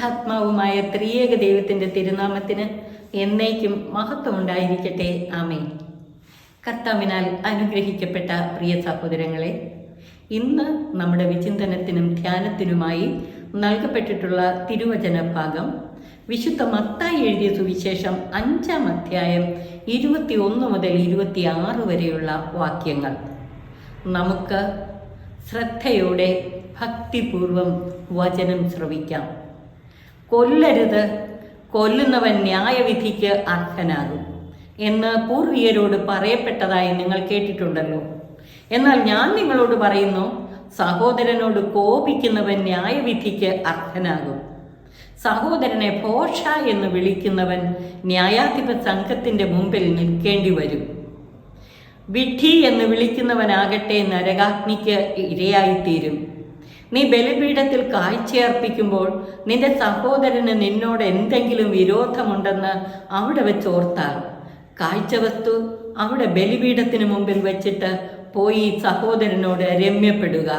പരിശുദ്ധാത്മാവുമായ ത്രിയേക ദൈവത്തിന്റെ തിരുനാമത്തിന് എന്നേക്കും മഹത്വം ഉണ്ടായിരിക്കട്ടെ ആമേ കർത്താവിനാൽ അനുഗ്രഹിക്കപ്പെട്ട പ്രിയ സഹോദരങ്ങളെ ഇന്ന് നമ്മുടെ വിചിന്തനത്തിനും ധ്യാനത്തിനുമായി നൽകപ്പെട്ടിട്ടുള്ള തിരുവചന ഭാഗം വിശുദ്ധ മത്തായി എഴുതിയ സുവിശേഷം അഞ്ചാം അധ്യായം ഇരുപത്തി ഒന്ന് മുതൽ ഇരുപത്തി ആറ് വരെയുള്ള വാക്യങ്ങൾ. നമുക്ക് ശ്രദ്ധയോടെ ഭക്തിപൂർവം വചനം ശ്രവിക്കാം. കൊല്ലരുത്. കൊല്ലുന്നവൻ ന്യായവിധിക്ക് അർഹനാകും എന്ന് പൂർവികരോട് പറയപ്പെട്ടതായി നിങ്ങൾ കേട്ടിട്ടുണ്ടല്ലോ. എന്നാൽ ഞാൻ നിങ്ങളോട് പറയുന്നു സഹോദരനോട് കോപിക്കുന്നവൻ ന്യായവിധിക്ക് അർഹനാകും. സഹോദരനെ ഭോഷ എന്ന് വിളിക്കുന്നവൻ ന്യായാധിപ സംഘത്തിന്റെ മുമ്പിൽ നിൽക്കേണ്ടി വരും. വിഡ്ഢി എന്ന് വിളിക്കുന്നവനാകട്ടെ നരകാഗ്നിക്ക് ഇരയായിത്തീരും. നീ ബലിപീഠത്തിൽ കാഴ്ചയർപ്പിക്കുമ്പോൾ നിന്റെ സഹോദരന് നിന്നോട് എന്തെങ്കിലും വിരോധമുണ്ടെന്ന് അവിടെ വെച്ച് ഓർത്താൽ. കാഴ്ചവസ്തു അവിടെ ബലിപീഠത്തിന് മുമ്പിൽ വെച്ചിട്ട് പോയി സഹോദരനോട് രമ്യപ്പെടുക.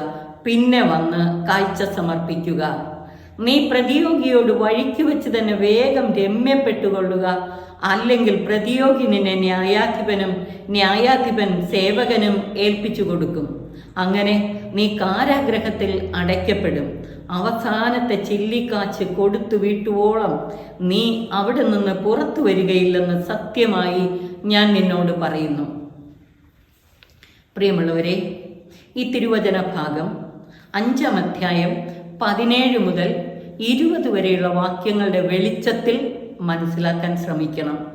പിന്നെ വന്ന് കാഴ്ച സമർപ്പിക്കുക. നീ പ്രതിയോഗിയോട് വഴിക്ക് വെച്ച് തന്നെ വേഗം രമ്യപ്പെട്ടുകൊള്ളുക. അല്ലെങ്കിൽ പ്രതിയോഗി നിന്നെ ന്യായാധിപനും ന്യായാധിപൻ സേവകനും ഏൽപ്പിച്ചു കൊടുക്കും. അങ്ങനെ നീ കാരാഗ്രഹത്തിൽ അടയ്ക്കപ്പെടും. അവസാനത്തെ ചില്ലിക്കാച്ച് കൊടുത്തു വീട്ടുവോളം നീ അവിടെ നിന്ന് പുറത്തു വരികയില്ലെന്ന് സത്യമായി ഞാൻ നിന്നോട് പറയുന്നു. പ്രിയമുള്ളവരെ ഈ തിരുവചന ഭാഗം അഞ്ചാം അധ്യായം പതിനേഴ് മുതൽ ഇരുപത് വരെയുള്ള വാക്യങ്ങളുടെ വെളിച്ചത്തിൽ മനസ്സിലാക്കാൻ ശ്രമിക്കണം.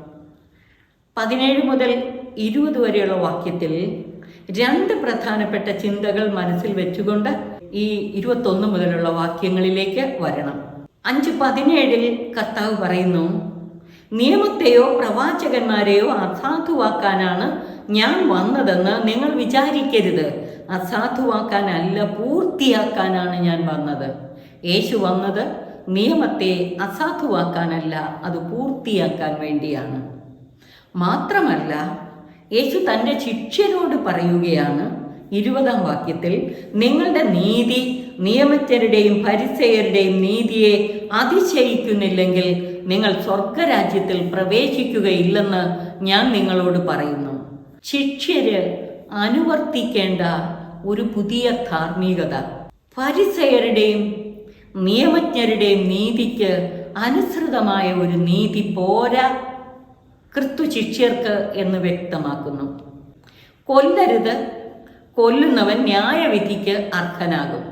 പതിനേഴ് മുതൽ ഇരുപത് വരെയുള്ള വാക്യത്തിൽ രണ്ട് പ്രധാനപ്പെട്ട ചിന്തകൾ മനസ്സിൽ വെച്ചുകൊണ്ട് ഈ ഇരുപത്തൊന്ന് മുതലുള്ള വാക്യങ്ങളിലേക്ക് വരണം. അഞ്ച് പതിനേഴിൽ കർത്താവ് പറയുന്നു നിയമത്തെയോ പ്രവാചകന്മാരെയോ അസാധുവാക്കാനാണ് ഞാൻ വന്നതെന്ന് നിങ്ങൾ വിചാരിക്കരുത്. അസാധുവാക്കാനല്ല പൂർത്തിയാക്കാനാണ് ഞാൻ വന്നത്. യേശു വന്നത് നിയമത്തെ അസാധുവാക്കാനല്ല അത് പൂർത്തിയാക്കാൻ വേണ്ടിയാണ്. മാത്രമല്ല യേശു തന്റെ ശിക്ഷ്യരോട് പറയുകയാണ് ഇരുപതാം വാക്യത്തിൽ നിങ്ങളുടെ നീതി നിയമജ്ഞരുടെയും പരിസയരുടെയും നീതിയെ അതിശയിക്കുന്നില്ലെങ്കിൽ നിങ്ങൾ സ്വർഗരാജ്യത്തിൽ പ്രവേശിക്കുകയില്ലെന്ന് ഞാൻ നിങ്ങളോട് പറയുന്നു. ശിക്ഷ്യര് അനുവർത്തിക്കേണ്ട ഒരു പുതിയ ധാർമ്മികത. പരിസയരുടെയും നിയമജ്ഞരുടെയും നീതിക്ക് അനുസൃതമായ ഒരു നീതി പോരാ. ക്രിസ്തു ശിഷ്യർക്ക് എന്ന് വ്യക്തമാക്കുന്നു. കൊല്ലരുത് കൊല്ലുന്നവൻ ന്യായവിധിക്ക് അർഹനാകും.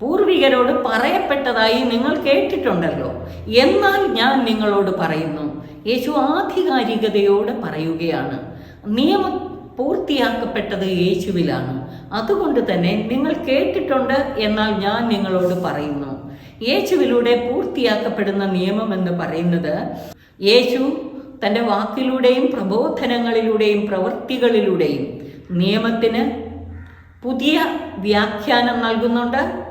പൂർവികരോട് പറയപ്പെട്ടതായി നിങ്ങൾ കേട്ടിട്ടുണ്ടല്ലോ. എന്നാൽ ഞാൻ നിങ്ങളോട് പറയുന്നു യേശു ആധികാരികതയോട് പറയുകയാണ്. നിയമം പൂർത്തിയാക്കപ്പെട്ടത് യേശുവിലാണ്. അതുകൊണ്ട് തന്നെ നിങ്ങൾ കേട്ടിട്ടുണ്ട് എന്നാൽ ഞാൻ നിങ്ങളോട് പറയുന്നു. യേശുവിലൂടെ പൂർത്തിയാക്കപ്പെടുന്ന നിയമം എന്ന് പറയുന്നത് യേശു തന്റെ വാക്കിലൂടെയും പ്രബോധനങ്ങളിലൂടെയും പ്രവൃത്തികളിലൂടെയും നിയമത്തിന് പുതിയ വ്യാഖ്യാനം നൽകുന്നുണ്ട്.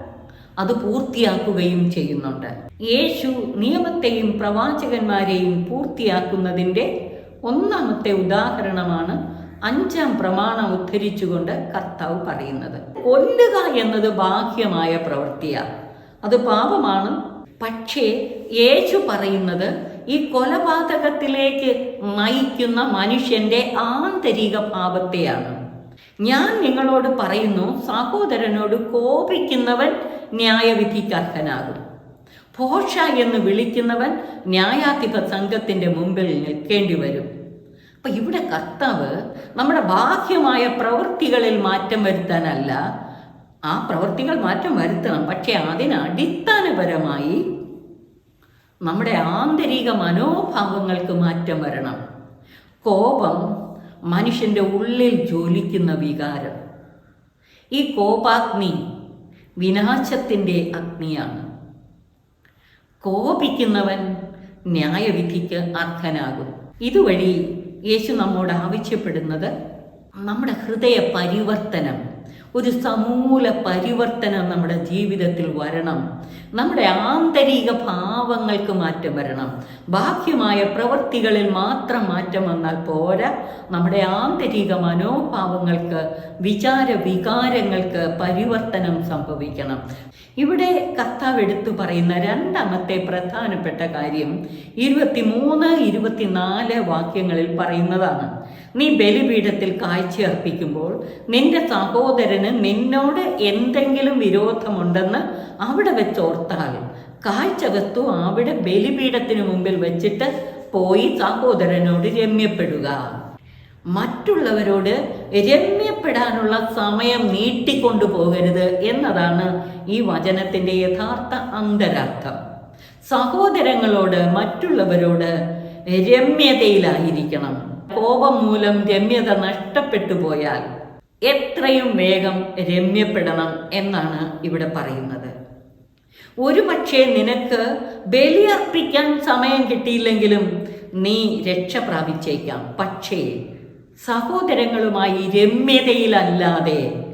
അത് പൂർത്തിയാക്കുകയും ചെയ്യുന്നുണ്ട്. യേശു നിയമത്തെയും പ്രവാചകന്മാരെയും പൂർത്തിയാക്കുന്നതിന്റെ ഒന്നാമത്തെ ഉദാഹരണമാണ് അഞ്ചാം പ്രമാണം ഉദ്ധരിച്ചുകൊണ്ട് കർത്താവ് പറയുന്നത്. കൊല്ലുക എന്നത് ബാഹ്യമായ പ്രവൃത്തിയാണ് അത് പാപമാണ്. പക്ഷേ യേശു പറയുന്നത് ഈ കൊലപാതകത്തിലേക്ക് നയിക്കുന്ന മനുഷ്യന്റെ ആന്തരിക പാപത്തെയാണ്. ഞാൻ നിങ്ങളോട് പറയുന്നു സഹോദരനോട് കോപിക്കുന്നവൻ ന്യായവിധിക്ക് അർഹനാകും ഭോഷ എന്ന് വിളിക്കുന്നവൻ ന്യായാധിപ സംഘത്തിന്റെ മുമ്പിൽ നിൽക്കേണ്ടി വരും. അപ്പൊ ഇവിടെ കർത്താവ് നമ്മുടെ ബാഹ്യമായ പ്രവൃത്തികളിൽ മാറ്റം വരുത്താനല്ല ആ പ്രവൃത്തികൾ മാറ്റം വരുത്തണം. പക്ഷെ അതിന് അടിസ്ഥാനപരമായി നമ്മുടെ ആന്തരിക മനോഭാവങ്ങൾക്ക് മാറ്റം വരണം. കോപം മനുഷ്യന്റെ ഉള്ളിൽ ജ്വലിക്കുന്ന വികാരം. ഈ കോപാഗ്നി വിനാശത്തിന്റെ അഗ്നിയാണ്. കോപിക്കുന്നവൻ ന്യായവിധിക്ക് അർഹനാകും. ഇതുവഴി യേശു നമ്മോട് ആവശ്യപ്പെടുന്നത് നമ്മുടെ ഹൃദയ പരിവർത്തനം ഒരു സമൂല പരിവർത്തനം നമ്മുടെ ജീവിതത്തിൽ വരണം. നമ്മുടെ ആന്തരിക ഭാവങ്ങൾക്ക് മാറ്റം വരണം. ബാഹ്യമായ പ്രവൃത്തികളിൽ മാത്രം മാറ്റം വന്നാൽ പോരാ. നമ്മുടെ ആന്തരിക മനോഭാവങ്ങൾക്ക് വിചാര വികാരങ്ങൾക്ക് പരിവർത്തനം സംഭവിക്കണം. ഇവിടെ കർത്താവ് എടുത്തു പറയുന്ന രണ്ടാമത്തെ പ്രധാനപ്പെട്ട കാര്യം ഇരുപത്തിമൂന്ന് ഇരുപത്തിനാല് വാക്യങ്ങളിൽ പറയുന്നതാണ്. നീ ബലിപീഠത്തിൽ കാഴ്ച അർപ്പിക്കുമ്പോൾ നിന്റെ സഹോദരന് നിന്നോട് എന്തെങ്കിലും വിരോധമുണ്ടെന്ന് അവിടെ വെച്ചോർത്താൽ കാഴ്ച വസ്തു അവിടെ ബലിപീഠത്തിന് മുമ്പിൽ വെച്ചിട്ട് പോയി സഹോദരനോട് രമ്യപ്പെടുക. മറ്റുള്ളവരോട് രമ്യപ്പെടാനുള്ള സമയം നീട്ടിക്കൊണ്ടു പോകരുത് എന്നതാണ് ഈ വചനത്തിന്റെ യഥാർത്ഥ അന്തരാർത്ഥം. സഹോദരങ്ങളോട് മറ്റുള്ളവരോട് രമ്യതയിലായിരിക്കണം. കോപം മൂലം രമ്യത നഷ്ടപ്പെട്ടു പോയാൽ എത്രയും വേഗം രമ്യപ്പെടണം എന്നാണ് ഇവിടെ പറയുന്നത്. ഒരു പക്ഷേ നിനക്ക് ബലിയർപ്പിക്കാൻ സമയം കിട്ടിയില്ലെങ്കിലും നീ രക്ഷ പ്രാപിച്ചേക്കാം. പക്ഷേ സഹോദരങ്ങളുമായി രമ്യതയിലല്ലാതെ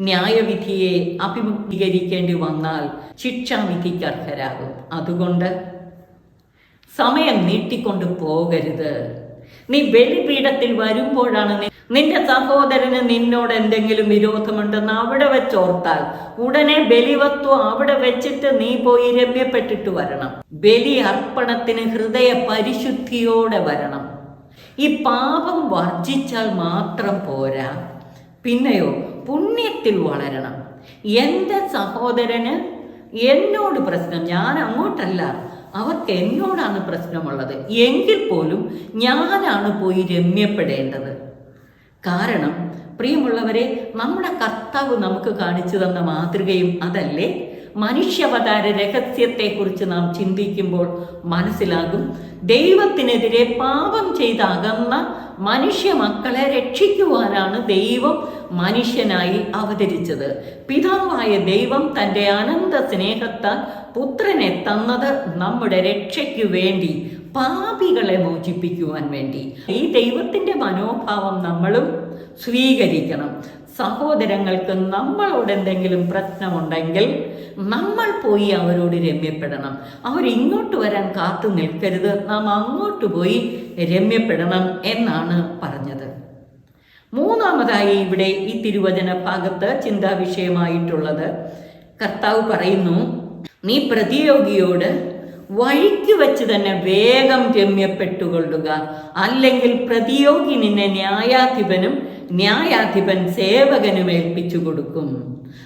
ന്യായവിധിയെ അഭിമുഖീകരിക്കേണ്ടി വന്നാൽ ശിക്ഷാവിധിക്ക് അർഹരാകും. അതുകൊണ്ട് സമയം നീട്ടിക്കൊണ്ട് പോകരുത്. നീ ബലിപീഠത്തിൽ വരുമ്പോഴാണ് നിന്റെ സഹോദരന് നിന്നോട് എന്തെങ്കിലും വിരോധമുണ്ടെന്ന് അവിടെ വെച്ചോർത്താൽ ഉടനെ ബലിവത്വം അവിടെ വെച്ചിട്ട് നീ പോയി രമ്യപ്പെട്ടിട്ട് വരണം. ബലി അർപ്പണത്തിന് ഹൃദയ പരിശുദ്ധിയോടെ വരണം. ഈ പാപം വർജിച്ചാൽ മാത്രം പോരാ. പിന്നെയോ പുണ്യത്തിൽ വളരണം. എന്റെ സഹോദരന് എന്നോട് പ്രശ്നം ഞാൻ അങ്ങോട്ടല്ല. അവർക്ക് എന്നോടാണ് പ്രശ്നമുള്ളത്. എങ്കിൽ പോലും ഞാനാണ് പോയി രമ്യപ്പെടേണ്ടത്. കാരണം പ്രിയമുള്ളവരെ നമ്മുടെ കർത്താവ് നമുക്ക് കാണിച്ചു തന്ന മാതൃകയും അതല്ലേ? മനുഷ്യാവതാര രഹസ്യത്തെക്കുറിച്ച് നാം ചിന്തിക്കുമ്പോൾ മനസ്സിലാകും ദൈവത്തിനെതിരെ പാപം ചെയ്താകുന്ന മനുഷ്യ മക്കളെ രക്ഷിക്കുവാനാണ് ദൈവം മനുഷ്യനായി അവതരിച്ചത്. പിതാവായ ദൈവം തന്റെ അനന്ത സ്നേഹത്താൽ പുത്രനെ തന്നത് നമ്മുടെ രക്ഷയ്ക്കു വേണ്ടി പാപികളെ മോചിപ്പിക്കുവാൻ വേണ്ടി. ഈ ദൈവത്തിന്റെ മനോഭാവം നമ്മളും സ്വീകരിക്കണം. സഹോദരങ്ങൾക്ക് നമ്മളോട് എന്തെങ്കിലും പ്രശ്നമുണ്ടെങ്കിൽ നമ്മൾ പോയി അവരോട് രമ്യപ്പെടണം. അവരിങ്ങോട്ട് വരാൻ കാത്തു നിൽക്കരുത്. നാം അങ്ങോട്ട് പോയി രമ്യപ്പെടണം എന്നാണ് പറഞ്ഞത്. മൂന്നാമതായി ഇവിടെ ഈ തിരുവചന ഭാഗത്ത് ചിന്താ വിഷയമായിട്ടുള്ളത് കർത്താവ് പറയുന്നു നീ പ്രതിയോഗിയോട് വഴിക്ക് വെച്ച് തന്നെ വേഗം രമ്യപ്പെട്ടുകൊള്ളുക. അല്ലെങ്കിൽ പ്രതിയോഗി നിന്നെ ന്യായാധിപനും ന്യായാധിപൻ സേവകനും ഏൽപ്പിച്ചു കൊടുക്കും.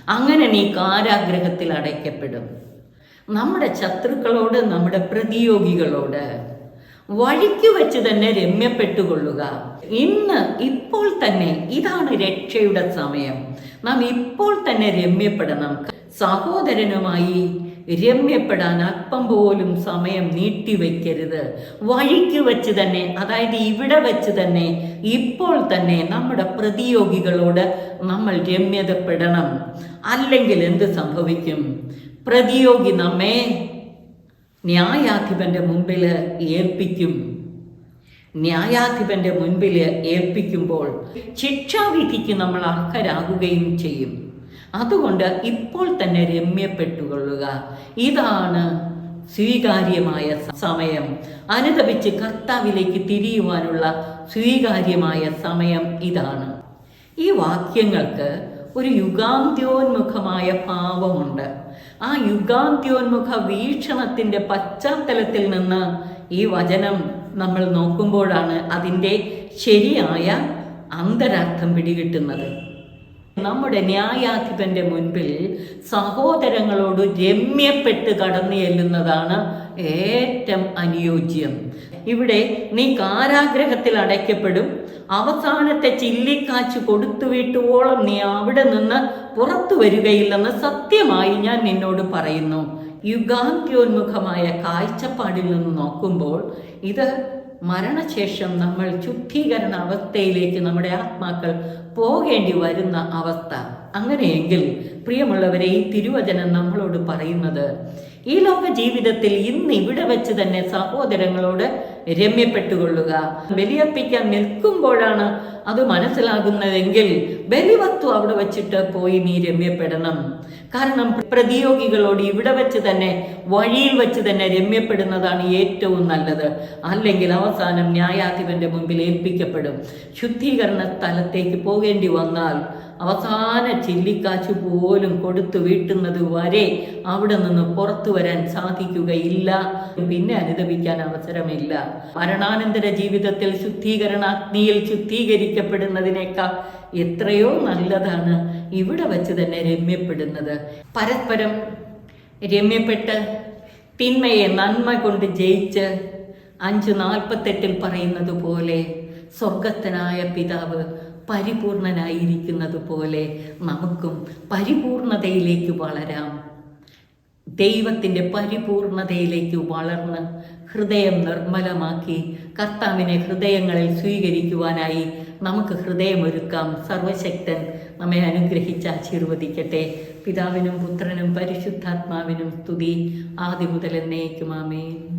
അങ്ങനെ നീ കാരാഗ്രഹത്തിൽ അടയ്ക്കപ്പെടും. നമ്മുടെ ശത്രുക്കളോട് നമ്മുടെ പ്രതിയോഗികളോട് വഴിക്ക് വെച്ച് തന്നെ രമ്യപ്പെട്ടുകൊള്ളുക. ഇന്ന് ഇപ്പോൾ തന്നെ ഇതാണ് രക്ഷയുടെ സമയം. നാം ഇപ്പോൾ തന്നെ രമ്യപ്പെടണം. സഹോദരനുമായി രമ്യപ്പെടാൻ അല്പം പോലും സമയം നീട്ടിവെക്കരുത്. വഴിക്ക് വെച്ച് തന്നെ അതായത് ഇവിടെ വെച്ച് തന്നെ ഇപ്പോൾ തന്നെ നമ്മുടെ പ്രതിയോഗികളോട് നമ്മൾ രമ്യതപ്പെടണം. അല്ലെങ്കിൽ എന്ത് സംഭവിക്കും? പ്രതിയോഗി നമ്മെ ന്യായാധിപന്റെ മുമ്പിൽ ഏൽപ്പിക്കും. ന്യായാധിപന്റെ മുൻപിൽ ഏൽപ്പിക്കുമ്പോൾ ശിക്ഷാവിധിക്ക് നമ്മൾ അർഹരാകുകയും ചെയ്യും. അതുകൊണ്ട് ഇപ്പോൾ തന്നെ രമ്യപ്പെട്ടുകൊള്ളുക. ഇതാണ് സ്വീകാര്യമായ സമയം. അനുദപിച്ച് കർത്താവിലേക്ക് തിരിയുവാനുള്ള സ്വീകാര്യമായ സമയം ഇതാണ്. ഈ വാക്യങ്ങൾക്ക് ഒരു യുഗാന്ത്യോന്മുഖമായ ഭാവമുണ്ട്. ആ യുഗാന്ത്യോന്മുഖ വീക്ഷണത്തിന്റെ പശ്ചാത്തലത്തിൽ നിന്ന് ഈ വചനം നമ്മൾ നോക്കുമ്പോഴാണ് അതിന്റെ ശരിയായ അന്തരാർത്ഥം പിടികിട്ടുന്നത്. നമ്മുടെ ന്യായാധിപന്റെ മുൻപിൽ സഹോദരങ്ങളോട് രമ്യപ്പെട്ട് കടന്നു ചെല്ലുന്നതാണ് ഏറ്റവും അനുയോജ്യം. ഇവിടെ നീ കാരാഗ്രഹത്തിൽ അടയ്ക്കപ്പെടും. അവസാനത്തെ ചില്ലിക്കാച്ച് കൊടുത്തു വീട്ടുവോളം നീ അവിടെ നിന്ന് പുറത്തു വരികയില്ലെന്ന് സത്യമായി ഞാൻ നിന്നോട് പറയുന്നു. യുഗാന്ത്യോന്മുഖമായ കാഴ്ചപ്പാടിൽ നിന്ന് നോക്കുമ്പോൾ ഇത് മരണശേഷം നമ്മൾ ശുദ്ധീകരണ അവസ്ഥയിലേക്ക് നമ്മുടെ ആത്മാക്കൾ പോകേണ്ടി വരുന്ന അവസ്ഥ. അങ്ങനെയെങ്കിൽ പ്രിയമുള്ളവരെ ഈ തിരുവചനം നമ്മളോട് പറയുന്നത് ഈ ലോക ജീവിതത്തിൽ ഇന്ന് ഇവിടെ വെച്ച് തന്നെ സഹോദരങ്ങളോട് രമ്യപ്പെട്ടുകൊള്ളുക. ബലിയർപ്പിക്കാൻ നിൽക്കുമ്പോഴാണ് അത് മനസ്സിലാകുന്നതെങ്കിൽ ബലിവത്വം അവിടെ വെച്ചിട്ട് പോയി നീ രമ്യപ്പെടണം. കാരണം പ്രതിയോഗികളോട് ഇവിടെ വെച്ച് തന്നെ വഴിയിൽ വെച്ച് തന്നെ രമ്യപ്പെടുന്നതാണ് ഏറ്റവും നല്ലത്. അല്ലെങ്കിൽ അവസാനം ന്യായാധിപന്റെ മുമ്പിൽ ഏൽപ്പിക്കപ്പെടും. ശുദ്ധീകരണ സ്ഥലത്തേക്ക് പോകേണ്ടി വന്നാൽ അവസാന ചില്ലിക്കാച്ചു പോലും കൊടുത്തു വീട്ടുന്നത് വരെ അവിടെ നിന്ന് പുറത്തു വരാൻ സാധിക്കുകയില്ല. പിന്നെ അനുദപിക്കാൻ അവസരമില്ല. മരണാനന്തര ജീവിതത്തിൽ ശുദ്ധീകരണാഗ്നിയിൽ ശുദ്ധീകരിക്കപ്പെടുന്നതിനേക്കാൾ എത്രയോ നല്ലതാണ് ഇവിടെ വച്ച് തന്നെ രമ്യപ്പെടുന്നത്. പരസ്പരം രമ്യപ്പെട്ട് തിന്മയെ നന്മ കൊണ്ട് ജയിച്ച് അഞ്ച് നാൽപ്പത്തെട്ടിൽ പറയുന്നത് പോലെ സ്വർഗത്തനായ പിതാവ് പരിപൂർണനായിരിക്കുന്നത് പോലെ നമുക്കും പരിപൂർണതയിലേക്ക് വളരാം. ദൈവത്തിന്റെ പരിപൂർണതയിലേക്ക് വളർന്ന് ഹൃദയം നിർമ്മലമാക്കി കർത്താവിനെ ഹൃദയങ്ങളിൽ സ്വീകരിക്കുവാനായി നമുക്ക് ഹൃദയമൊരുക്കാം. സർവശക്തൻ നമ്മെ അനുഗ്രഹിച്ച് ആശീർവദിക്കട്ടെ. പിതാവിനും പുത്രനും പരിശുദ്ധാത്മാവിനും സ്തുതി. ആദ്യ മുതൽ എന്നേക്കും. ആമേൻ.